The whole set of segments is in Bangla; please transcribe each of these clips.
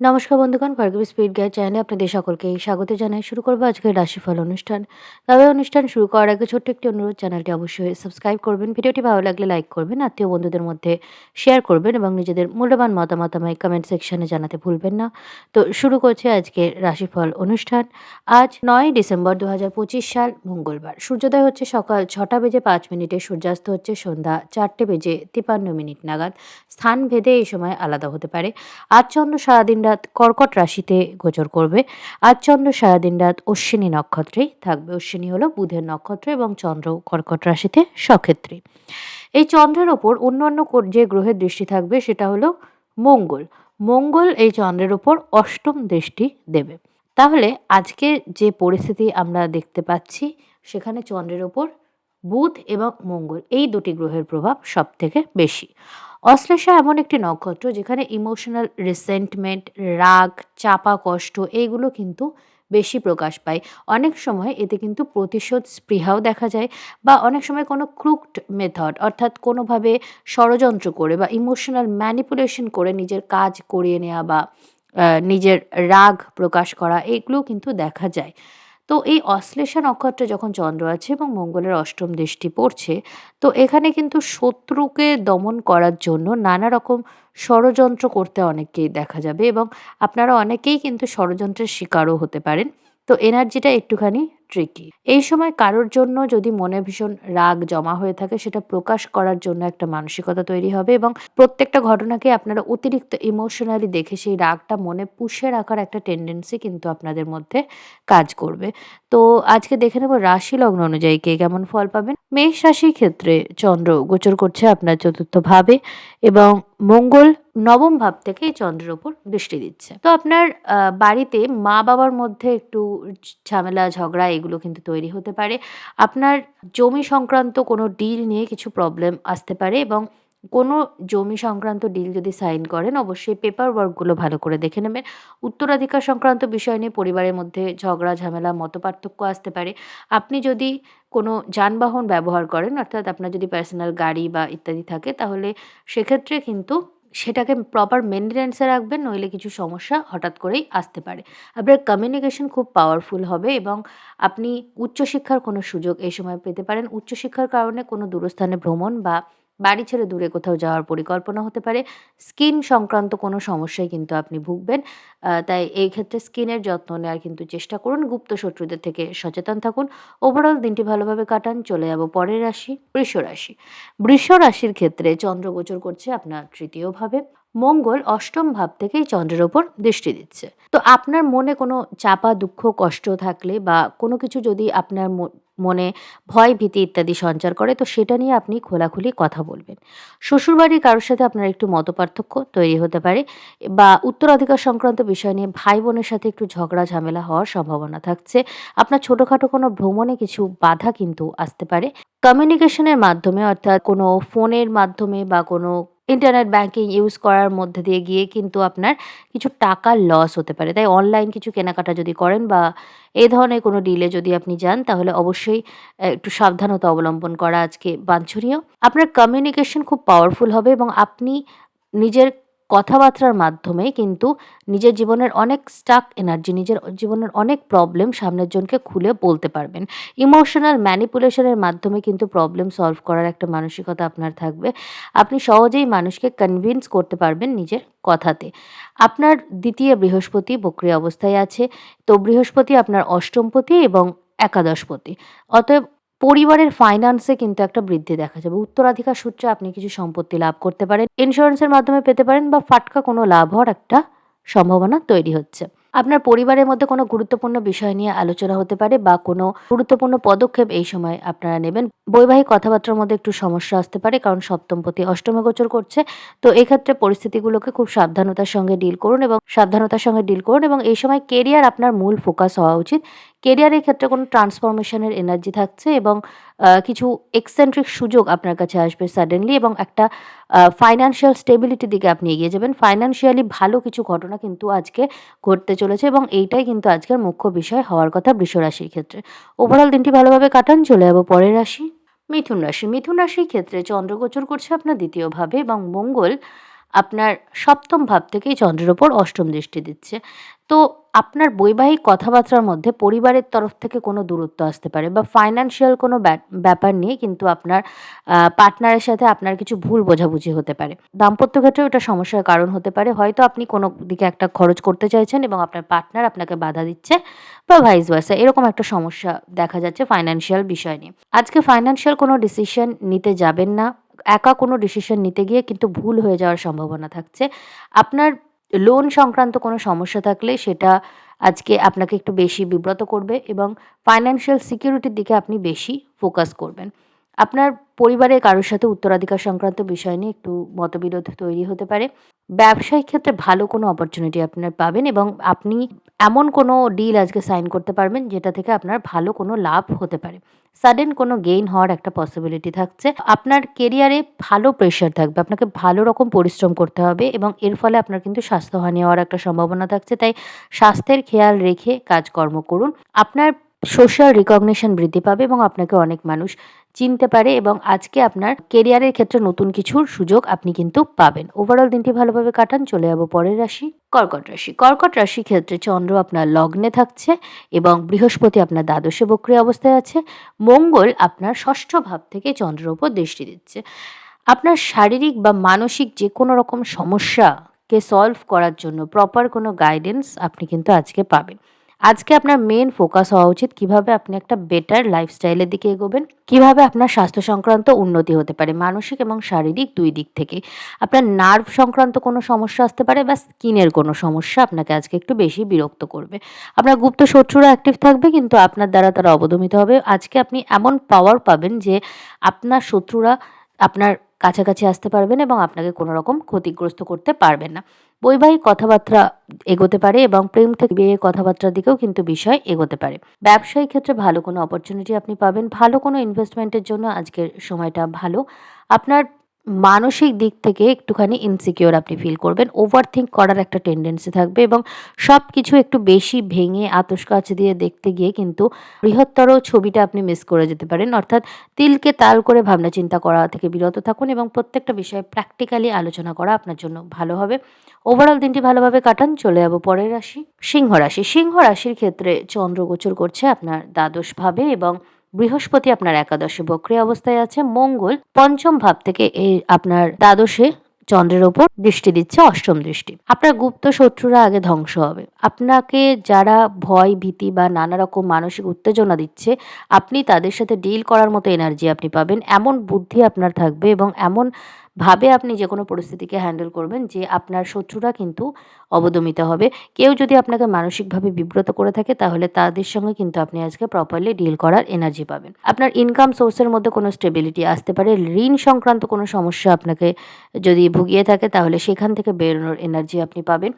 নমস্কার বন্ধুগণ, ভার্গবী স্পিড গাইড চ্যানেলে আপনাদের সকলকে স্বাগত জানাই। শুরু করব আজকের রাশিফল অনুষ্ঠান। তবে অনুষ্ঠান শুরু করার আগে ছোট্ট একটি অনুরোধ, চ্যানেলটি অবশ্যই সাবস্ক্রাইব করবেন, ভিডিওটি ভালো লাগলে লাইক করবেন, আত্মীয় বন্ধুদের মধ্যে শেয়ার করবেন এবং নিজেদের মূল্যবান মতামত আমায় কমেন্ট সেকশানে জানাতে ভুলবেন না। তো শুরু করছে আজকের রাশিফল অনুষ্ঠান। আজ নয় ডিসেম্বর দু হাজার পঁচিশ সাল, মঙ্গলবার। সূর্যোদয় হচ্ছে সকাল ছটা বেজে পাঁচ মিনিটে, সূর্যাস্ত হচ্ছে সন্ধ্যা চারটে বেজে তিপান্ন মিনিট নাগাদ। স্থান ভেদে এই সময় আলাদা হতে পারে। আজ চন্দ্র সারাদিন রাত কর্কট রাশিতে গোচর করবে। আজ চন্দ্র সারাদিন রাত অশ্বিনী নক্ষত্রেই থাকবে। অশ্বিনী হলো বুধের নক্ষত্র এবং চন্দ্র কর্কট রাশিতে সক্ষেত্রী। এই চন্দ্রের ওপর অন্যান্য যে গ্রহের দৃষ্টি থাকবে সেটা হলো মঙ্গল। মঙ্গল এই চন্দ্রের ওপর অষ্টম দৃষ্টি দেবে। তাহলে আজকে যে পরিস্থিতি আমরা দেখতে পাচ্ছি, সেখানে চন্দ্রের ওপর বুধ এবং মঙ্গল এই দুটি গ্রহের প্রভাব সব থেকে বেশি। অশ্লেষা এমন একটি নক্ষত্র যেখানে ইমোশনাল রিসেন্টমেন্ট রাগ, চাপা কষ্ট এইগুলো কিন্তু বেশি প্রকাশ পায়। অনেক সময় এতে কিন্তু প্রতিশোধ স্পৃহাও দেখা যায় বা অনেক সময় কোনো ক্রুকড মেথড অর্থাৎ কোনোভাবে ষড়যন্ত্র করে বা ইমোশনাল ম্যানিপুলেশন করে নিজের কাজ করিয়ে নেওয়া বা নিজের রাগ প্রকাশ করা এগুলো কিন্তু দেখা যায়। তো এই অশ্লেষা নক্ষত্রে যখন চন্দ্র আছে এবং মঙ্গলের অষ্টম দৃষ্টি পড়ছে, তো এখানে কিন্তু শত্রুকে দমন করার জন্য নানা রকম ষড়যন্ত্র করতে অনেককেই দেখা যাবে এবং আপনারা অনেকেই কিন্তু ষড়যন্ত্রের শিকারও হতে পারেন। তো এনার্জিটা একটুখানি ট্রিকি এই সময় কারোর জন্য যদি মনে ভীষণ রাগ জমা হয়ে থাকে, সেটা প্রকাশ করার জন্য একটা মানসিকতা তৈরি হবে এবং প্রত্যেকটা ঘটনাকে আপনারা অতিরিক্ত ইমোশনালি দেখে সেই রাগটা মনে পুষে রাখার একটা টেন্ডেন্সি কিন্তু আপনাদের মধ্যে কাজ করবে। তো আজকে দেখে নেব রাশি লগ্ন অনুযায়ী কে কেমন ফল পাবেন। মেষ রাশির ক্ষেত্রে চন্দ্র গোচর করছে আপনার চতুর্থ ভাবে এবং মঙ্গল নবম ভাব থেকে চন্দ্রের ওপর দৃষ্টি দিচ্ছে। তো আপনার বাড়িতে মা বাবার মধ্যে একটু ঝামেলা, ঝগড়া এগুলো কিন্তু তৈরি হতে পারে। আপনার জমি সংক্রান্ত কোনো ডিল নিয়ে কিছু প্রবলেম আসতে পারে এবং কোনো জমি সংক্রান্ত ডিল যদি সাইন করেন, অবশ্যই পেপার ওয়ার্কগুলো ভালো করে দেখে নেবেন। উত্তরাধিকার সংক্রান্ত বিষয় নিয়ে পরিবারের মধ্যে ঝগড়া, ঝামেলা, মত পার্থক্য আসতে পারে। আপনি যদি কোনো যানবাহন ব্যবহার করেন, অর্থাৎ আপনার যদি পার্সোনাল গাড়ি বা ইত্যাদি থাকে, তাহলে সেক্ষেত্রে কিন্তু সেটাকে প্রপার মেনটেন্যান্সে রাখবেন, নইলে কিছু সমস্যা হঠাৎ করেই আসতে পারে। আপনার কমিউনিকেশন খুব পাওয়ারফুল হবে এবং আপনি উচ্চশিক্ষার কোনো সুযোগ এই সময় পেতে পারেন। উচ্চশিক্ষার কারণে কোনো দূরস্থানে ভ্রমণ বা বাড়ি ছেড়ে দূরে কোথাও যাওয়ার পরিকল্পনা হতে পারে। স্কিন সংক্রান্ত কোনো সমস্যায় কিন্তু আপনি ভুগবেন। তাই এই ক্ষেত্রে স্কিনের যত্ন নেওয়ার কিন্তু চেষ্টা করুন। গুপ্ত শত্রুদের থেকে সচেতন থাকুন। ওভারঅল দিনটি ভালোভাবে কাটান। চলে যাব পরের রাশি, বৃষ রাশি। বৃষ রাশির ক্ষেত্রে চন্দ্র গোচর করছে আপনার তৃতীয়ভাবে। মঙ্গল অষ্টম ভাব থেকেই চন্দ্রের ওপর দৃষ্টি দিচ্ছে। তো আপনার মনে কোনো চাপা, দুঃখ, কষ্ট থাকলে বা কোনো কিছু যদি আপনার মনে ভয়, ভীতি ইত্যাদি সঞ্চার করে, তো সেটা নিয়ে আপনি খোলাখুলি কথা বলবেন। শ্বশুরবাড়ির কারোর সাথে আপনার একটু মতপার্থক্য তৈরি হতে পারে বা উত্তরাধিকার সংক্রান্ত বিষয় নিয়ে ভাই বোনের সাথে একটু ঝগড়া, ঝামেলা হওয়ার সম্ভাবনা থাকছে। আপনার ছোটোখাটো কোনো ভ্রমণে কিছু বাধা কিন্তু আসতে পারে। কমিউনিকেশনের মাধ্যমে অর্থাৎ কোনো ফোনের মাধ্যমে বা কোনো ইন্টারনেট ব্যাংকিং ইউজ করার মধ্যে দিয়ে গিয়ে কিন্তু আপনার কিছু টাকা লস হতে পারে। তাই অনলাইন কিছু কেনাকাটা যদি করেন বা এ ধরনের কোনো ডিলে যদি আপনি যান, তাহলে অবশ্যই একটু সাবধানতা অবলম্বন করা আজকে বাঞ্ছনীয়। আপনার কমিউনিকেশন খুব পাওয়ারফুল হবে এবং আপনি নিজের কথাবার্তার মাধ্যমে কিন্তু নিজের জীবনের অনেক স্টাক এনার্জি নিজের জীবনের অনেক প্রবলেম সামনের জনকে খুলে বলতে পারবেন। ইমোশনাল ম্যানিপুলেশনের মাধ্যমে কিন্তু প্রবলেম সলভ করার একটা মানসিকতা আপনার থাকবে। আপনি সহজেই মানুষকে কনভিন্স করতে পারবেন নিজের কথাতে। আপনার দ্বিতীয় বৃহস্পতি বক্রিয় অবস্থায় আছে। তো বৃহস্পতি আপনার অষ্টমপতি এবং একাদশপতি অতএব পরিবারের ফাইন্যান্সে কিন্তু একটা বৃদ্ধি দেখা যাবে। উত্তরাধিকার সূত্রে আপনি কিছু সম্পত্তি লাভ করতে পারেন ইন্স্যুরেন্সের মাধ্যমে পেতে পারেন বা ফাটকা কোনো লাভ হওয়ার একটা সম্ভাবনা তৈরি হচ্ছে। আপনার পরিবারের মধ্যে কোনো গুরুত্বপূর্ণ বিষয় নিয়ে আলোচনা হতে পারে বা কোনো গুরুত্বপূর্ণ পদক্ষেপ এই সময় আপনারা নেবেন। বৈবাহিক কথাবার্তার মধ্যে একটু সমস্যা আসতে পারে, কারণ সপ্তমপতি অষ্টমে গোচর করছে। তো এক্ষেত্রে পরিস্থিতিগুলোকে খুব সাবধানতার সঙ্গে ডিল করুন এবং সাবধানতার সঙ্গে ডিল করুন এবং এই সময় কেরিয়ার আপনার মূল ফোকাস হওয়া উচিত। কেরিয়ারের ক্ষেত্রে কোনো ট্রান্সফরমেশনের এনার্জি থাকছে এবং কিছু এক্সেন্ট্রিক সুযোগ আপনার কাছে আসবে সাডেনলি এবং একটা ফাইন্যান্সিয়াল স্টেবিলিটির দিকে আপনি এগিয়ে যাবেন। ফাইন্যান্সিয়ালি ভালো কিছু ঘটনা কিন্তু আজকে ঘটতে চলেছে এবং এইটাই কিন্তু আজকের মুখ্য বিষয় হওয়ার কথা বৃষ রাশির ক্ষেত্রে। ওভারঅল দিনটি ভালোভাবে কাটান, চলে যাব পরের রাশি। মিথুন রাশি। মিথুন রাশির ক্ষেত্রে চন্দ্রগোচর করছে আপনার দ্বিতীয়ভাবে এবং মঙ্গল আপনার সপ্তম ভাব থেকেই চন্দ্রের ওপর অষ্টম দৃষ্টি দিচ্ছে। তো আপনার বৈবাহিক কথাবার্তার মধ্যে পরিবারের তরফ থেকে কোনো দূরত্ব আসতে পারে বা ফাইন্যান্সিয়াল কোনো ব্যা- ব্যাপার নিয়ে কিন্তু আপনার পার্টনারের সাথে আপনার কিছু ভুল বোঝাবুঝি হতে পারে। দাম্পত্য ক্ষেত্রেও এটা সমস্যার কারণ হতে পারে। হয়তো আপনি কোনো দিকে একটা খরচ করতে চাইছেন এবং আপনার পার্টনার আপনাকে বাধা দিচ্ছে বা ভাইস ভার্সা এরকম একটা সমস্যা দেখা যাচ্ছে ফাইন্যান্সিয়াল বিষয় নিয়ে। আজকে ফাইন্যান্সিয়াল কোনো ডিসিশন নিতে যাবেন না। একা কোনো ডিসিশন নিতে গিয়ে কিন্তু ভুল হয়ে যাওয়ার সম্ভাবনা থাকছে। আপনার লোন সংক্রান্ত কোনো সমস্যা থাকলে সেটা আজকে আপনাকে একটু বেশি বিব্রত করবে এবং ফাইন্যান্সিয়াল সিকিউরিটির দিকে আপনি বেশি ফোকাস করবেন। আপনার পরিবারের কারোর সাথে উত্তরাধিকার সংক্রান্ত বিষয় নিয়ে একটু মতবিরোধ তৈরি হতে পারে। ব্যবসায়িক ক্ষেত্রে ভালো কোনো অপরচুনিটি আপনার পাবেন এবং আপনি এমন কোনো ডিল আজকে সাইন করতে পারবেন যেটা থেকে আপনার ভালো কোনো লাভ হতে পারে। সাডেন কোনো গেইন হওয়ার একটা পসিবিলিটি থাকছে। আপনার কেরিয়ারে ভালো প্রেশার থাকবে, আপনাকে ভালো রকম পরিশ্রম করতে হবে এবং এর ফলে আপনার কিন্তু স্বাস্থ্যহানি হওয়ার একটা সম্ভাবনা থাকছে। তাই স্বাস্থ্যের খেয়াল রেখে কাজকর্ম করুন। আপনার সোশ্যাল রিকগনিশন বৃদ্ধি পাবে এবং আপনাকে অনেক মানুষ চিনতে পারে এবং আজকে আপনার কেরিয়ারের ক্ষেত্রে নতুন কিছুর সুযোগ আপনি কিন্তু পাবেন। ওভারঅল দিনটি ভালোভাবে কাটান, চলে যাব পরের রাশি, কর্কট রাশি। কর্কট রাশি ক্ষেত্রে চন্দ্র আপনার লগ্নে থাকছে এবং বৃহস্পতি আপনার দ্বাদশে বক্রিয় অবস্থায় আছে। মঙ্গল আপনার ষষ্ঠ ভাব থেকে চন্দ্রের ওপর দৃষ্টি দিচ্ছে। আপনার শারীরিক বা মানসিক যে কোনো রকম সমস্যাকে সলভ করার জন্য প্রপার কোনো গাইডেন্স আপনি কিন্তু আজকে পাবেন। আজকে আপনার মেন ফোকাস হওয়া উচিত কীভাবে আপনি একটা বেটার লাইফস্টাইলের দিকে এগোবেন, কীভাবে আপনার স্বাস্থ্য সংক্রান্ত উন্নতি হতে পারে, মানসিক এবং শারীরিক দুই দিক থেকে। আপনার নার্ভ সংক্রান্ত কোনো সমস্যা আসতে পারে বা স্কিনের কোনো সমস্যা আপনাকে আজকে একটু বেশি বিরক্ত করবে। আপনার গুপ্ত শত্রুরা অ্যাক্টিভ থাকবে কিন্তু আপনার দ্বারা তারা অবদমিত হবে। আজকে আপনি এমন পাওয়ার পাবেন যে আপনার শত্রুরা আপনার কাছাকাছি আসতে পারবেন এবং আপনাকে কোনো রকম ক্ষতিগ্রস্ত করতে পারবেন না। বৈবাহিক কথাবার্তা এগোতে পারে এবং প্রেম থেকে বিয়ে কথাবার্তার দিকেও কিন্তু বিষয় এগোতে পারে। ব্যবসায়িক ক্ষেত্রে ভালো কোনো অপরচুনিটি আপনি পাবেন। ভালো কোনো ইনভেস্টমেন্টের জন্য আজকের সময়টা ভালো। আপনার মানসিক দিক থেকে একটুখানি ইনসিকিওর আপনি ফিল করবেন। ওভার থিঙ্ক করার একটা টেন্ডেন্সি থাকবে এবং সব কিছু একটু বেশি ভেঙে আতসকাচ দিয়ে দেখতে গিয়ে কিন্তু বৃহত্তর ছবিটা আপনি মিস করে যেতে পারেন। অর্থাৎ তিলকে তাল করে ভাবনা চিন্তা করা থেকে বিরত থাকুন এবং প্রত্যেকটা বিষয়ে প্র্যাকটিক্যালি আলোচনা করা আপনার জন্য ভালো হবে। ওভারঅল দিনটি ভালোভাবে কাটান। চলে যাব পরের রাশি, সিংহ রাশি। সিংহ রাশির ক্ষেত্রে চন্দ্র গোচর করছে আপনার দ্বাদশ ভাবে এবং বৃহস্পতি আপনার একাদশে বক্রি অবস্থায় আছে, মঙ্গল পঞ্চম ভাব থেকে এই আপনার দ্বাদশে চন্দ্রের ওপর দৃষ্টি দিচ্ছে, অষ্টম দৃষ্টি। আপনার গুপ্ত শত্রুরা আগে ধ্বংস হবে। আপনাকে যারা ভয়, ভীতি বা নানা রকম মানসিক উত্তেজনা দিচ্ছে, আপনি তাদের সাথে ডিল করার মতো এনার্জি আপনি পাবেন। এমন বুদ্ধি আপনার থাকবে এবং এমন ভাবে আপনি যে কোনো পরিস্থিতিকে হ্যান্ডেল করবেন যে আপনার শত্রুরা কিন্তু অবদমিত হবে। কেউ যদি আপনাকে মানসিকভাবে বিব্রত করে থাকে, তাহলে তাদের সঙ্গে কিন্তু আপনি আজকে প্রপারলি ডিল করার এনার্জি পাবেন। আপনার ইনকাম সোর্সের মধ্যে কোনো স্টেবিলিটি আসতে পারে, ঋণ সংক্রান্ত কোনো সমস্যা আপনাকে যদি ভুগিয়ে থাকে, তাহলে সেখান থেকে বেরোনোর এনার্জি আপনি পাবেন।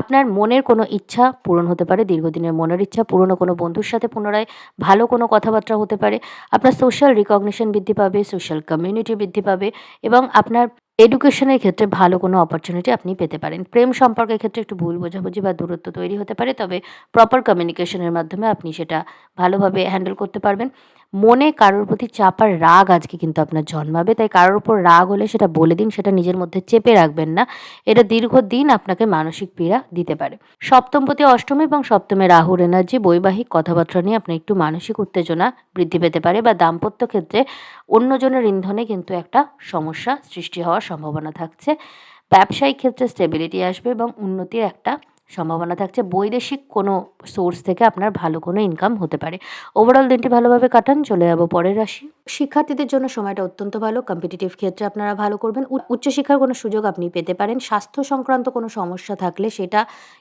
আপনার মনের কোনো ইচ্ছা পূরণ হতে পারে, দীর্ঘদিনের মনের ইচ্ছা, পুরনো কোনো বন্ধুর সাথে পুনরায় ভালো কোনো কথাবার্তা হতে পারে, আপনার সোশ্যাল রিকগনিশন বৃদ্ধি পাবে সোশ্যাল কমিউনিটি বৃদ্ধি পাবে এবং আপনার এডুকেশনের ক্ষেত্রে ভালো কোনো অপরচুনিটি আপনি পেতে পারেন। প্রেম সম্পর্কের ক্ষেত্রে একটু ভুল বোঝাবুঝি বা দূরত্ব তৈরি হতে পারে, তবে প্রপার কমিউনিকেশনের মাধ্যমে আপনি সেটা ভালোভাবে হ্যান্ডেল করতে পারবেন। মনে কারোর প্রতি চাপার রাগ আজকে কিন্তু আপনার জন্মাবে, তাই কারোর উপর রাগ হলে সেটা বলে দিন, সেটা নিজের মধ্যে চেপে রাখবেন না। এটা দীর্ঘদিন আপনাকে মানসিক পীড়া দিতে পারে। সপ্তম প্রতি অষ্টমী এবং সপ্তমে রাহুর এনার্জি বৈবাহিক কথাবার্তা নিয়ে আপনার একটু মানসিক উত্তেজনা বৃদ্ধি পেতে পারে বা দাম্পত্য ক্ষেত্রে অন্যজনের ইন্ধনে কিন্তু একটা সমস্যা সৃষ্টি হওয়ার সম্ভাবনা থাকছে। ব্যবসায়িক ক্ষেত্রে স্টেবিলিটি আসবে এবং উন্নতির একটা সম্ভাবনা থাকছে। বৈদেশিক কোনো সোর্স থেকে আপনার ভালো কোনো ইনকাম হতে পারে। ওভারঅল দিনটি ভালোভাবে কাটান। চলে যাব পরের রাশি। শিক্ষার্থীদের জন্য সময়টা অত্যন্ত ভালো কম্পিটিটিভ ক্ষেত্রে আপনারা ভালো করবেন। উচ্চশিক্ষার কোনো সুযোগ আপনি পেতে পারেন। স্বাস্থ্য সংক্রান্ত কোনো সমস্যা থাকলে সেটা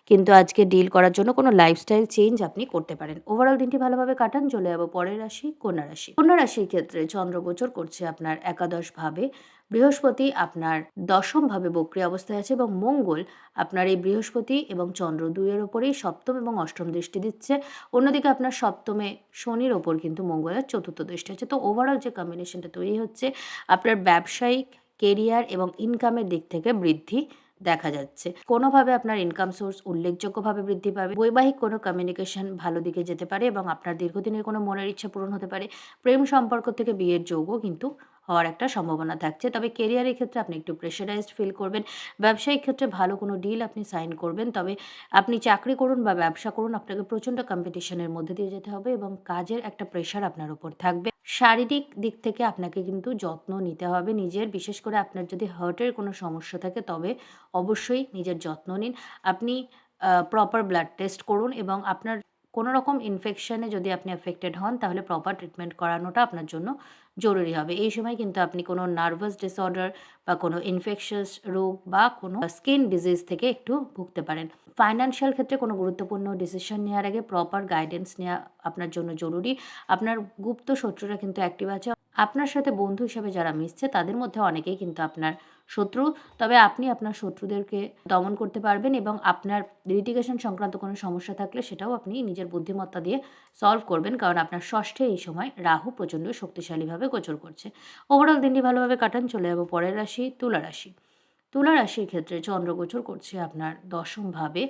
কিন্তু আজকে ডিল করার জন্য কোনো লাইফস্টাইল চেঞ্জ আপনি করতে পারেন। ওভারঅল দিনটি ভালোভাবে কাটান। চলে যাব পরের রাশি, কন্যা রাশি। কন্যা রাশির ক্ষেত্রে চন্দ্র গোচর করছে আপনার একাদশ ভাবে বৃহস্পতি আপনার দশম ভাবে বক্রি অবস্থায় আছে এবং মঙ্গল আপনার এই বৃহস্পতি এবং চন্দ্র দুইয়ের ওপরেই সপ্তম এবং অষ্টম দৃষ্টি দিচ্ছে। অন্যদিকে আপনার সপ্তমে শনির ওপর কিন্তু মঙ্গলের চতুর্থ দৃষ্টি আছে। তো ওভারঅল যে কম্বিনেশনটা তৈরি হচ্ছে, আপনার ব্যবসায়িক কেরিয়ার এবং ইনকামের দিক থেকে বৃদ্ধি দেখা যাচ্ছে। কোনোভাবে আপনার ইনকাম সোর্স উল্লেখযোগ্যভাবে বৃদ্ধি পাবে। বৈবাহিক কোনো কমিউনিকেশন ভালো দিকে যেতে পারে এবং আপনার দীর্ঘদিনের কোনো মনের ইচ্ছা পূরণ হতে পারে। প্রেম সম্পর্ক থেকে বিয়ের যোগও কিন্তু হওয়ার একটা সম্ভাবনা থাকছে। তবে কেরিয়ারের ক্ষেত্রে আপনি একটু প্রেশারাইজড ফিল করবেন। ব্যবসায়িক ক্ষেত্রে ভালো কোনো ডিল আপনি সাইন করবেন। তবে আপনি চাকরি করুন বা ব্যবসা করুন, আপনাকে প্রচণ্ড কম্পিটিশনের মধ্যে দিয়ে যেতে হবে এবং কাজের একটা প্রেশার আপনার উপর থাকবে। শারীরিক দিক থেকে আপনাকে কিন্তু যত্ন নিতে হবে। নিজের, বিশেষ করে আপনার যদি হার্টের কোনো সমস্যা থাকে, তবে অবশ্যই নিজের যত্ন নিন। আপনি প্রপার ব্লাড টেস্ট করুন এবং আপনার কোনো রকম ইনফেকশানে যদি আপনি অ্যাফেক্টেড হন, তাহলে প্রপার ট্রিটমেন্ট করানোটা আপনার জন্য জরুরি হবে। এই সময় কিন্তু আপনি কোনো নার্ভাস ডিসঅর্ডার বা কোনো ইনফেকশাস রোগ বা কোনো স্কিন ডিজিজ থেকে একটু ভুগতে পারেন। ফাইন্যান্সিয়াল ক্ষেত্রে কোনো গুরুত্বপূর্ণ ডিসিশন নেওয়ার আগে প্রপার গাইডেন্স নেওয়া আপনার জন্য জরুরি। আপনার গুপ্ত শত্রুরা কিন্তু অ্যাক্টিভ আছে। আপনার সাথে বন্ধু হিসাবে যারা মিশছে, তাদের মধ্যে অনেকেই কিন্তু আপনার শত্রু, তবে আপনি আপনার শত্রুদেরকে দমন করতে পারবেন এবং আপনার লিটিগেশন সংক্রান্ত কোনো সমস্যা থাকলে সেটাও আপনি নিজের বুদ্ধিমত্তা দিয়ে সলভ করবেন, কারণ আপনার ষষ্ঠে এই সময় রাহু প্রচণ্ড শক্তিশালীভাবে গোচর করছে। ওভারঅল দিনটি ভালোভাবে কাটান, চলে যাব পরের রাশি, তুলা রাশি। তুলা রাশির ক্ষেত্রে চন্দ্র গোচর করছে আপনার দশমভাবে।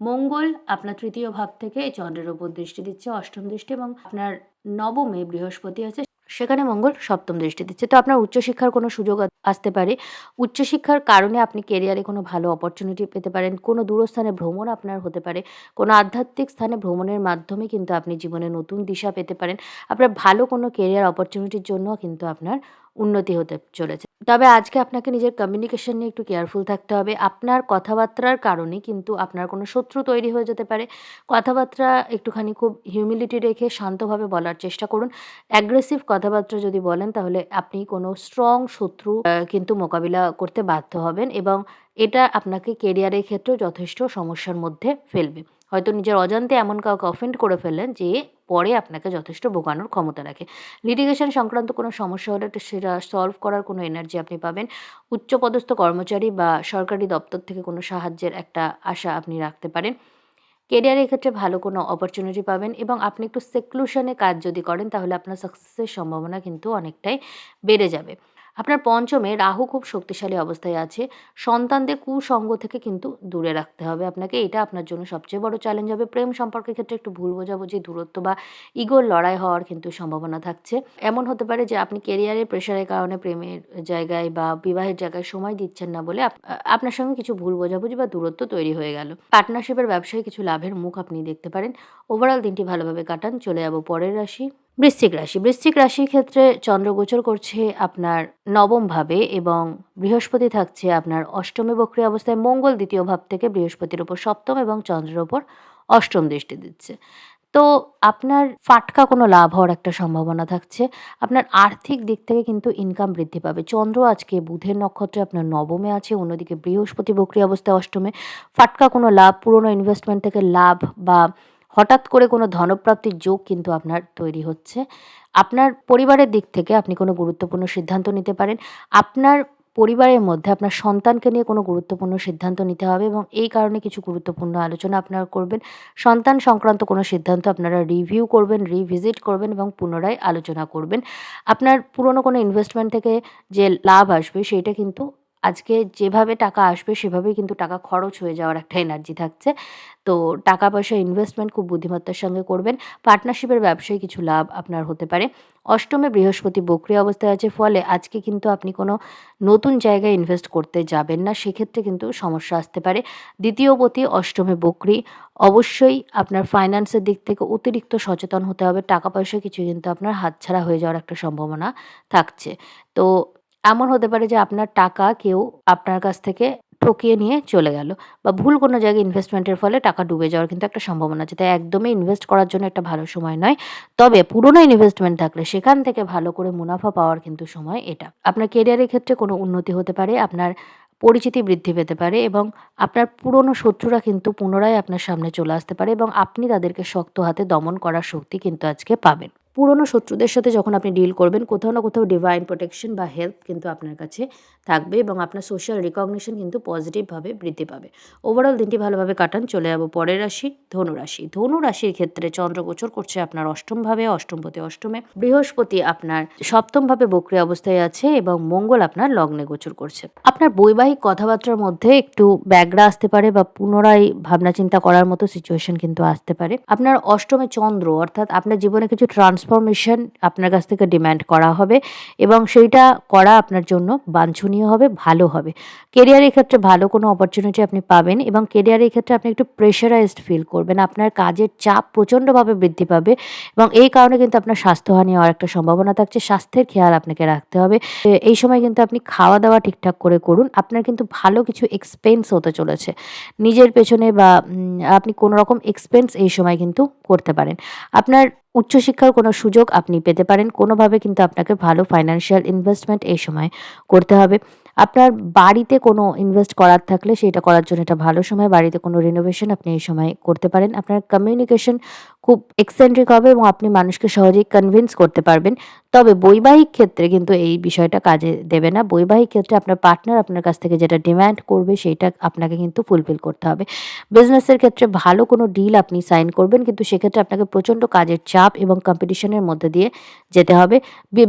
মঙ্গল আপনার তৃতীয় ভাব থেকে চন্দ্রের ওপর দৃষ্টি দিচ্ছে, অষ্টম দৃষ্টি এবং আপনার নবমে বৃহস্পতি আছে সেখানে মঙ্গল সপ্তম দৃষ্টি দিচ্ছে। তো আপনার উচ্চশিক্ষার কোনো সুযোগ আসতে পারে? উচ্চশিক্ষার কারণে আপনি কেরিয়ারে কোনো ভালো অপরচুনিটি পেতে পারেন। কোনো দূরস্থানে ভ্রমণ আপনার হতে পারে। কোনো আধ্যাত্মিক স্থানে ভ্রমণের মাধ্যমে কিন্তু আপনি জীবনে নতুন দিশা পেতে পারেন। আপনার ভালো কোনো কেরিয়ার অপরচুনিটির জন্য কিন্তু আপনার উন্নতি হতে চলেছে। তবে আজকে আপনাকে নিজের কমিউনিকেশন নিয়ে একটু কেয়ারফুল থাকতে হবে। আপনার কথাবার্তার কারণে কিন্তু আপনার কোনো শত্রু তৈরি হয়ে যেতে পারে। কথাবার্তা একটুখানি খুব হিউমিলিটি রেখে শান্তভাবে বলার চেষ্টা করুন। অ্যাগ্রেসিভ কথাবার্তা যদি বলেন তাহলে আপনি কোনো স্ট্রং শত্রু কিন্তু মোকাবিলা করতে বাধ্য হবেন এবং এটা আপনাকে কেরিয়ারের ক্ষেত্রেও যথেষ্ট সমস্যার মধ্যে ফেলবে। হয়তো নিজের অজান্তে এমন কাউকে অফেন্ড করে ফেললেন যে পরে আপনাকে যথেষ্ট বোকানোর ক্ষমতা রাখে। লিটিগেশন সংক্রান্ত কোনো সমস্যা হলে সেটা সলভ করার কোনো এনার্জি আপনি পাবেন। উচ্চপদস্থ কর্মচারী বা সরকারি দপ্তর থেকে কোনো সাহায্যের একটা আশা আপনি রাখতে পারেন। কেরিয়ারের ক্ষেত্রে ভালো কোনো অপরচুনিটি পাবেন এবং আপনি একটু সেক্লুশনে কাজ যদি করেন তাহলে আপনার সাকসেসের সম্ভাবনা কিন্তু অনেকটাই বেড়ে যাবে। আপনার পঞ্চমে রাহু খুব শক্তিশালী অবস্থায় আছে। সন্তানদের কুসঙ্গ থেকে কিন্তু দূরে রাখতে হবে আপনাকে। এটা আপনার জন্য সবচেয়ে বড় চ্যালেঞ্জ হবে। প্রেম সম্পর্কের ক্ষেত্রে একটু ভুল বোঝাবুঝি, দূরত্ব বা ইগোর লড়াই হওয়ার কিন্তু সম্ভাবনা থাকছে। এমন হতে পারে যে আপনি কেরিয়ারের প্রেশারের কারণে প্রেমের জায়গায় বা বিবাহের জায়গায় সময় দিচ্ছেন না বলে আপনার সঙ্গে কিছু ভুল বোঝাবুঝি বা দূরত্ব তৈরি হয়ে গেল। পার্টনারশিপের ব্যবসায় কিছু লাভের মুখ আপনি দেখতে পারেন। ওভারঅল দিনটি ভালোভাবে কাটান। চলে যাব পরের রাশি। বৃশ্চিক রাশি। বৃশ্চিক রাশির ক্ষেত্রে চন্দ্র গোচর করছে আপনার নবম ভাবে এবং বৃহস্পতি থাকছে আপনার অষ্টমে বক্রী অবস্থায়। মঙ্গল দ্বিতীয় ভাব থেকে বৃহস্পতির ওপর সপ্তম এবং চন্দ্রের ওপর অষ্টম দৃষ্টি দিচ্ছে। তো আপনার ফাটকা কোনো লাভ হওয়ার একটা সম্ভাবনা থাকছে। আপনার আর্থিক দিক থেকে কিন্তু ইনকাম বৃদ্ধি পাবে। চন্দ্র আজকে বুধের নক্ষত্রে আপনার নবমে আছে, অন্যদিকে বৃহস্পতি বক্রী অবস্থায় অষ্টমে। ফাটকা কোনো লাভ, পুরনো ইনভেস্টমেন্ট থেকে লাভ বা হঠাৎ করে কোনো ধনপ্রাপ্তির যোগ কিন্তু আপনার তৈরি হচ্ছে। আপনার পরিবারের দিক থেকে আপনি কোনো গুরুত্বপূর্ণ সিদ্ধান্ত নিতে পারেন। আপনার পরিবারের মধ্যে আপনার সন্তানকে নিয়ে কোনো গুরুত্বপূর্ণ সিদ্ধান্ত নিতে হবে এবং এই কারণে কিছু গুরুত্বপূর্ণ আলোচনা আপনারা করবেন। সন্তান সংক্রান্ত কোনো সিদ্ধান্ত আপনারা রিভিউ করবেন রিভিজিট করবেন এবং পুনরায় আলোচনা করবেন। আপনার পুরনো কোনো ইনভেস্টমেন্ট থেকে যে লাভ আসবে সেইটা কিন্তু আজকে যেভাবে টাকা আসবে, সেভাবেই কিন্তু টাকা খরচ হয়ে যাওয়ার একটা এনার্জি থাকছে। তো টাকা পয়সা ইনভেস্টমেন্ট খুব বুদ্ধিমত্তার সঙ্গে করবেন। পার্টনারশিপের ব্যবসায় কিছু লাভ আপনার হতে পারে। অষ্টমে বৃহস্পতি বক্রি অবস্থায় আছে, ফলে আজকে কিন্তু আপনি কোনো নতুন জায়গায় ইনভেস্ট করতে যাবেন না, সেক্ষেত্রে কিন্তু সমস্যা আসতে পারে। দ্বিতীয় পতি অষ্টমে বক্রি, অবশ্যই আপনার ফাইন্যান্সের দিক থেকে অতিরিক্ত সচেতন হতে হবে। টাকা পয়সা কিছু কিন্তু আপনার হাতছাড়া হয়ে যাওয়ার একটা সম্ভাবনা থাকছে। তো এমন হতে পারে যে আপনার টাকা কেউ আপনার কাছ থেকে ঠকিয়ে নিয়ে চলে গেল বা ভুল কোনো জায়গায় ইনভেস্টমেন্টের ফলে টাকা ডুবে যাওয়ার কিন্তু একটা সম্ভাবনা আছে। তাই একদমই ইনভেস্ট করার জন্য একটা ভালো সময় নয়। তবে পুরনো ইনভেস্টমেন্ট থাকলে সেখান থেকে ভালো করে মুনাফা পাওয়ার কিন্তু সময় এটা। আপনার কেরিয়ারের ক্ষেত্রে কোনো উন্নতি হতে পারে, আপনার পরিচিতি বৃদ্ধি পেতে পারে এবং আপনার পুরনো শত্রুরা কিন্তু পুনরায় আপনার সামনে চলে আসতে পারে এবং আপনি তাদেরকে শক্ত হাতে দমন করার শক্তি কিন্তু আজকে পাবেন। পুরনো শত্রুদের সাথে যখন আপনি ডিল করবেন, কোথাও না কোথাও ডিভাইন প্রোটেকশন বা হেল্প কিন্তু আপনার কাছে থাকবে এবং আপনার সোশ্যাল রিকগনিশন কিন্তু পজিটিভভাবে বৃদ্ধি পাবে। ওভারঅল দিনটি ভালোভাবে কাটান, চলে যাব পরের রাশি, ধনু রাশি। ধনু রাশির ক্ষেত্রে চন্দ্র গোচর করছে আপনার অষ্টমভাবে, অষ্টমপতি অষ্টমে। বৃহস্পতি আপনার সপ্তমভাবে বক্রি অবস্থায় আছে এবং মঙ্গল আপনার লগ্নে গোচর করছে। আপনার বৈবাহিক কথাবার্তার মধ্যে একটু ব্যাগরা আসতে পারে বা পুনরায় ভাবনা চিন্তা করার মতো সিচুয়েশন কিন্তু আসতে পারে। আপনার অষ্টমে চন্দ্র, অর্থাৎ আপনার জীবনে কিছু ট্রান্সফরমেশন আপনার কাছ থেকে ডিম্যান্ড করা হবে এবং সেইটা করা আপনার জন্য বাঞ্ছনীয় হবে, ভালো হবে। কেরিয়ারের ক্ষেত্রে ভালো কোনো অপরচুনিটি আপনি পাবেন এবং কেরিয়ারের ক্ষেত্রে আপনি একটু প্রেশারাইজড ফিল করবেন। আপনার কাজের চাপ প্রচণ্ডভাবে বৃদ্ধি পাবে এবং এই কারণে কিন্তু আপনার স্বাস্থ্যহানি হওয়ার একটা সম্ভাবনা থাকছে। স্বাস্থ্যের খেয়াল আপনাকে রাখতে হবে। এই সময় কিন্তু আপনি খাওয়া দাওয়া ঠিকঠাক করে করুন। আপনার কিন্তু ভালো কিছু এক্সপেন্স হতে চলেছে। নিজের পেছনে বা আপনি কোনো রকম এক্সপেন্স এই সময় কিন্তু করতে পারেন। আপনার উচ্চশিক্ষার কোনো সুযোগ আপনি পেতে পারেন। কোনোভাবে কিন্তু আপনাকে ভালো ফাইন্যান্সিয়াল ইনভেস্টমেন্ট এই সময় করতে হবে। আপনার বাড়িতে কোনো ইনভেস্ট করার থাকলে সেটা করার জন্য এটা ভালো সময়। বাড়িতে কোনো রিনোভেশন আপনি এই সময় করতে পারেন। আপনার কমিউনিকেশন খুব এক্সেন্ট্রিক হবে এবং আপনি মানুষকে সহজেই কনভিন্স করতে পারবেন। তবে বৈবাহিক ক্ষেত্রে কিন্তু এই বিষয়টা কাজে দেবে না। বৈবাহিক ক্ষেত্রে আপনার পার্টনার আপনার কাছ থেকে যেটা ডিম্যান্ড করবে সেইটা আপনাকে কিন্তু ফুলফিল করতে হবে। বিজনেসের ক্ষেত্রে ভালো কোনো ডিল আপনি সাইন করবেন, কিন্তু সেক্ষেত্রে আপনাকে প্রচণ্ড কাজের চাপ এবং কম্পিটিশনের মধ্যে দিয়ে যেতে হবে।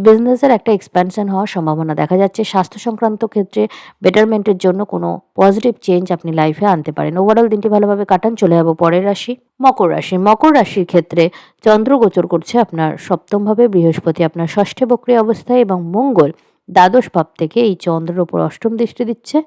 বিজনেসের একটা এক্সপ্যানশন হওয়ার সম্ভাবনা দেখা যাচ্ছে। স্বাস্থ্য সংক্রান্ত ক্ষেত্রে বেটারমেন্টের জন্য কোনো পজিটিভ চেঞ্জ আপনি লাইফে আনতে পারেন। ওভারঅল দিনটি ভালোভাবে কাটান। চলে যাব পরের রাশি, মকর রাশি। মকর রাশির ক্ষেত্রে চন্দ্র গোচর করছে আপনার সপ্তমভাবে বৃহস্পতি, আপনার ষষ্ঠে বক্রী অবস্থায় এবং মঙ্গল দ্বাদশ ভাব থেকে এই চন্দ্রের ওপর অষ্টম দৃষ্টি দিচ্ছে,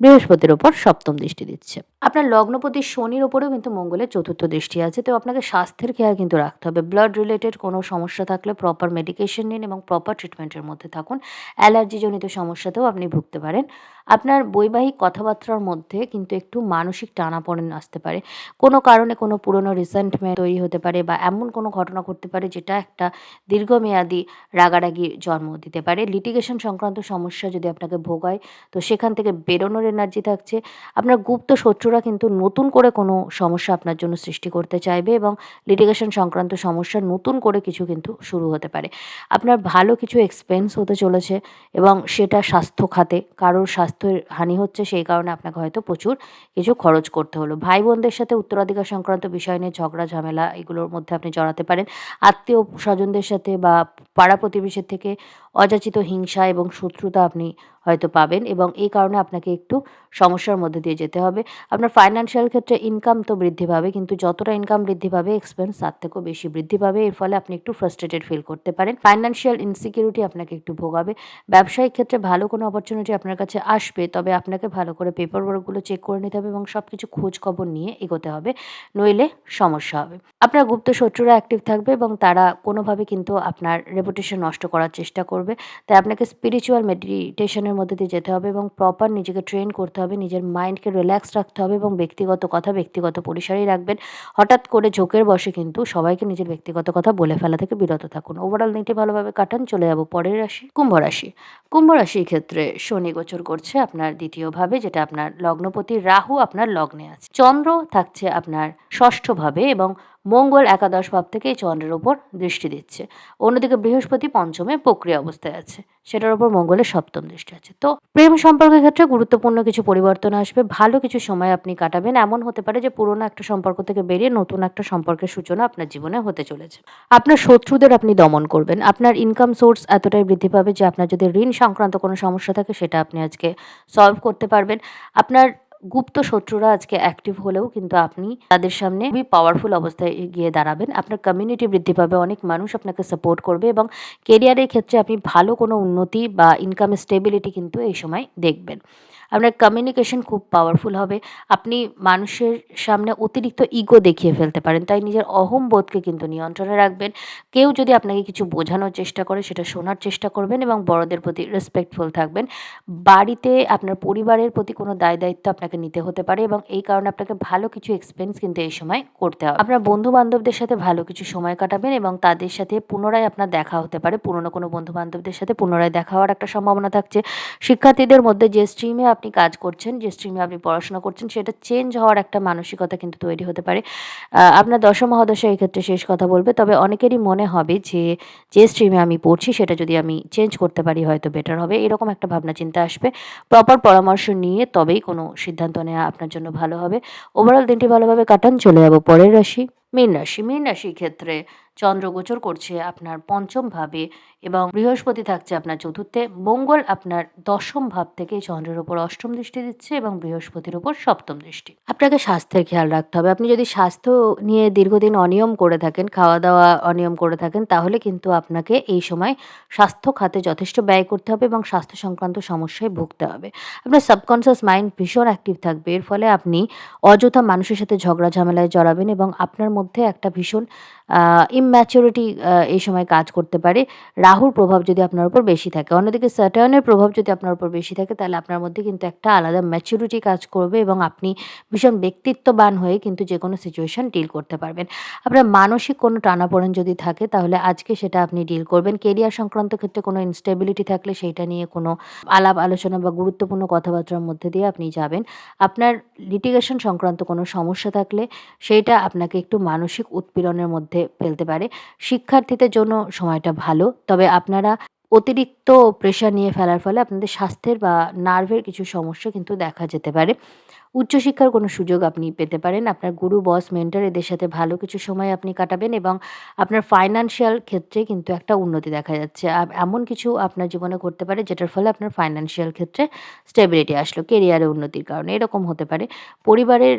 বৃহস্পতির ওপর সপ্তম দৃষ্টি দিচ্ছে। আপনার লগ্নপতি শনির ওপরেও কিন্তু মঙ্গলের চতুর্থ দৃষ্টি আছে, তো আপনাকে স্বাস্থ্যের খেয়াল কিন্তু রাখতে হবে। ব্লাড রিলেটেড কোনো সমস্যা থাকলে প্রপার মেডিকেশন নিন এবং প্রপার ট্রিটমেন্টের মধ্যে থাকুন। অ্যালার্জিজনিত সমস্যাতেও আপনি ভুগতে পারেন। আপনার বৈবাহিক কথাবার্তার মধ্যে কিন্তু একটু মানসিক টানাপোড়েন আসতে পারে। কোনো কারণে কোনো পুরনো রিসেন্টমেন্ট তৈরি হতে পারে বা এমন কোনো ঘটনা ঘটতে পারে যেটা একটা দীর্ঘমেয়াদী রাগারাগি জন্ম দিতে পারে। লিটিগেশন সংক্রান্ত সমস্যা যদি আপনাকে ভোগায় তো সেখান থেকে বেরোনোর এনার্জি থাকছে। আপনার গুপ্ত শত্রুরা কিন্তু নতুন করে কোনো সমস্যা আপনার জন্য সৃষ্টি করতে চাইবে এবং লিটিগেশন সংক্রান্ত সমস্যা নতুন করে কিছু কিন্তু শুরু হতে পারে। আপনার ভালো কিছু এক্সপেন্স হতে চলেছে এবং সেটা স্বাস্থ্য খাতে, কারোর স্বাস্থ্যের হানি হচ্ছে সেই কারণে আপনাকে হয়তো প্রচুর কিছু খরচ করতে হলো। ভাই বোনদের সাথে উত্তরাধিকার সংক্রান্ত বিষয় নিয়ে ঝগড়া, ঝামেলা এগুলোর মধ্যে আপনি জড়াতে পারেন। আত্মীয় স্বজনদের সাথে বা পাড়া প্রতিবেশীর থেকে অযাচিত হিংসা এবং শত্রুতা আপনি হয়তো পাবেন এবং এই কারণে আপনাকে একটু সমস্যার মধ্যে দিয়ে যেতে হবে। আপনার ফাইন্যান্সিয়াল ক্ষেত্রে ইনকাম তো বৃদ্ধি পাবে, কিন্তু যতটা ইনকাম বৃদ্ধি পাবে এক্সপেন্স তার থেকেও বেশি বৃদ্ধি পাবে। এর ফলে আপনি একটু ফ্রাস্ট্রেটেড ফিল করতে পারেন। ফাইন্যান্সিয়াল ইনসিকিউরিটি আপনাকে একটু ভোগাবে। ব্যবসায়িক ক্ষেত্রে ভালো কোনো অপরচুনিটি আপনার কাছে আসবে, তবে আপনাকে ভালো করে পেপার ওয়ার্কগুলো চেক করে নিতে হবে এবং সব কিছু খোঁজ খবর নিয়ে এগোতে হবে, নইলে সমস্যা হবে। আপনার গুপ্ত শত্রুরা অ্যাক্টিভ থাকবে এবং তারা কোনোভাবে কিন্তু আপনার রেপুটেশন নষ্ট করার চেষ্টা করবে। তাই আপনাকে স্পিরিচুয়াল মেডিটেশনের মধ্যে দিয়ে যেতে হবে এবং প্রপার নিজেকে ট্রেন করতে হবে, নিজের মাইন্ডকে রিল্যাক্স রাখতে হবে এবং ব্যক্তিগত কথা ব্যক্তিগত পরিসরেই রাখবেন। হঠাৎ করে ঝোঁকের বসে কিন্তু সবাইকে নিজের ব্যক্তিগত কথা বলে ফেলা থেকে বিরত থাকুন। ওভারঅল দিনটি ভালোভাবে কাটান, চলে যাব পরের রাশি, কুম্ভ রাশি। কুম্ভ রাশির ক্ষেত্রে শনি গোচর করছে আপনার দ্বিতীয়ভাবে, যেটা আপনার লগ্নপতি রাহু আপনার লগ্নে আছে। চন্দ্র থাকছে আপনার ষষ্ঠভাবে এবং মঙ্গল একাদশ ভাব থেকে চন্দ্রের ওপর দৃষ্টি দিচ্ছে। অন্যদিকে বৃহস্পতি পঞ্চমে প্রক্রিয়া অবস্থায় আছে। সেটার ওপর মঙ্গলের সপ্তম দৃষ্টি আছে। তো প্রেম সম্পর্কের ক্ষেত্রে গুরুত্বপূর্ণ কিছু পরিবর্তন আসবে। ভালো কিছু সময় আপনি কাটাবেন। এমন হতে পারে যে পুরোনো একটা সম্পর্ক থেকে বেরিয়ে নতুন একটা সম্পর্কের সূচনা আপনার জীবনে হতে চলেছে। আপনার শত্রুদের আপনি দমন করবেন। আপনার ইনকাম সোর্স এতটাই বৃদ্ধি পাবে যে আপনার যদি ঋণ সংক্রান্ত কোনো সমস্যা থাকে, সেটা আপনি আজকে সলভ করতে পারবেন। আপনার গুপ্ত শত্রুরা আজকে অ্যাক্টিভ হলেও কিন্তু আপনি তাদের সামনে খুবই পাওয়ারফুল অবস্থায় গিয়ে দাঁড়াবেন। আপনার কমিউনিটি বৃদ্ধি পাবে, অনেক মানুষ আপনাকে সাপোর্ট করবে এবং কেরিয়ারের ক্ষেত্রে আপনি ভালো কোনো উন্নতি বা ইনকাম স্টেবিলিটি কিন্তু এই সময় দেখবেন। আপনার কমিউনিকেশন খুব পাওয়ারফুল হবে। আপনি মানুষের সামনে অতিরিক্ত ইগো দেখিয়ে ফেলতে পারেন। তাই নিজের অহংবোধকে কিন্তু নিয়ন্ত্রণে রাখবেন। কেউ যদি আপনাকে কিছু বোঝানোর চেষ্টা করে, সেটা শোনার চেষ্টা করবেন এবং বড়দের প্রতি রেসপেক্টফুল থাকবেন। বাড়িতে আপনার পরিবারের প্রতি কোনো দায় দায়িত্ব আপনাকে নিতে হতে পারে এবং এই কারণে আপনাকে ভালো কিছু এক্সপেন্স কিন্তু এই সময় করতে হবে। আপনার বন্ধু বান্ধবদের সাথে ভালো কিছু সময় কাটাবেন এবং তাদের সাথে পুনরায় আপনার দেখা হতে পারে। পুরনো কোনো বন্ধু বান্ধবদের সাথে পুনরায় দেখা হওয়ার একটা সম্ভাবনা থাকছে। শিক্ষার্থীদের মধ্যে যে স্ট্রিমে আপনি কাজ করছেন, যে স্ট্রিমে আপনি পড়াশোনা করছেন, সেটা চেঞ্জ হওয়ার একটা মানসিকতা কিন্তু তৈরি হতে পারে। আপনার দশম মহাদশা এই ক্ষেত্রে শেষ কথা বলবে, তবে অনেকেরই মনে হবে যে যে স্ট্রিমে আমি পড়ছি, সেটা যদি আমি চেঞ্জ করতে পারি হয়তো বেটার হবে। এরকম একটা ভাবনা চিন্তা আসবে। প্রপার পরামর্শ নিয়ে তবেই কোনো সিদ্ধান্ত নেওয়া আপনার জন্য ভালো হবে। ওভারঅল দিনটি ভালোভাবে কাটান। চলে যাব পরের রাশি, মীন রাশি। মীন রাশির ক্ষেত্রে চন্দ্র গোচর করছে আপনার পঞ্চম ভাবে এবং বৃহস্পতি থাকছে আপনার চতুর্থে। মঙ্গল আপনার দশম ভাব থেকে চন্দ্রের ওপর অষ্টম দৃষ্টি দিচ্ছে এবং বৃহস্পতির ওপর সপ্তম দৃষ্টি। আপনাকে স্বাস্থ্যের খেয়াল রাখতে হবে। আপনি যদি স্বাস্থ্য নিয়ে দীর্ঘদিন অনিয়ম করে থাকেন খাওয়া দাওয়া অনিয়ম করে থাকেন, তাহলে কিন্তু আপনাকে এই সময় স্বাস্থ্য খাতে যথেষ্ট ব্যয় করতে হবে এবং স্বাস্থ্য সংক্রান্ত সমস্যায় ভুগতে হবে। আপনার সাবকনসিয়াস মাইন্ড ভীষণ অ্যাক্টিভ থাকবে। এর ফলে আপনি অযথা মানুষের সাথে ঝগড়া ঝামেলায় জড়াবেন এবং আপনার মধ্যে একটা ভীষণ ইম্যাচুরিটি এই সময় কাজ করতে পারে। রাহুর প্রভাব যদি আপনার উপর বেশি থাকে, অন্যদিকে স্যাটার্নের প্রভাব যদি আপনার উপর বেশি থাকে, তাহলে আপনার মধ্যে কিন্তু একটা আলাদা ম্যাচুরিটি কাজ করবে এবং আপনি ভীষণ ব্যক্তিত্ববান হয়ে কিন্তু যে কোনো সিচুয়েশন ডিল করতে পারবেন। আপনার মানসিক কোনো টানাপোড়েন যদি থাকে, তাহলে আজকে সেটা আপনি ডিল করবেন। কেরিয়ার সংক্রান্ত ক্ষেত্রে কোনো ইনস্টেবিলিটি থাকলে সেইটা নিয়ে কোনো আলাপ আলোচনা বা গুরুত্বপূর্ণ কথাবার্তার মধ্যে দিয়ে আপনি যাবেন। আপনার লিটিগেশন সংক্রান্ত কোনো সমস্যা থাকলে, সেইটা আপনাকে একটু মানসিক উৎপীড়নের মধ্যে ফেলতে পারে। শিক্ষার্থীদের জন্য সময়টা ভালো। তবে আপনারা অতিরিক্ত প্রেশার নিয়ে ফেলার ফলে আপনাদের স্বাস্থ্যের বা নার্ভের কিছু সমস্যা কিন্তু দেখা যেতে পারে। উচ্চশিক্ষার কোনো সুযোগ আপনি পেতে পারেন। আপনার গুরু বস মেন্টর এদের সাথে ভালো কিছু সময় আপনি কাটাবেন এবং আপনার ফাইন্যান্সিয়াল ক্ষেত্রে কিন্তু একটা উন্নতি দেখা যাচ্ছে। এমন কিছু আপনার জীবনে করতে পারে যেটার ফলে আপনার ফাইন্যান্সিয়াল ক্ষেত্রে স্টেবিলিটি আসলো কেরিয়ারে উন্নতির কারণে। এরকম হতে পারে। পরিবারের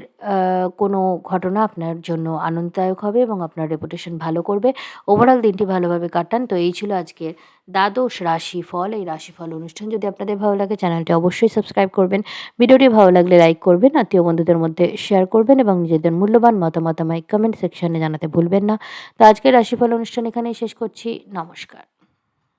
কোনো ঘটনা আপনার জন্য আনন্দদায়ক হবে এবং আপনার রেপুটেশন ভালো করবে। ওভারঅল দিনটি ভালোভাবে কাটান। তো এই ছিল আজকের দ্বাদশ রাশিফল, এই রাশিফল অনুষ্ঠান যদি আপনাদের ভালো লাগে, চ্যানেলটি অবশ্যই সাবস্ক্রাইব করবেন। ভিডিওটি ভালো লাগলে লাইক করবেন, আত্মীয় বন্ধুদের মধ্যে শেয়ার করবেন এবং নিজেদের মূল্যবান মতামত আমায় কমেন্ট সেকশনে জানাতে ভুলবেন না। তো আজকের রাশিফল অনুষ্ঠান এখানেই শেষ করছি। নমস্কার।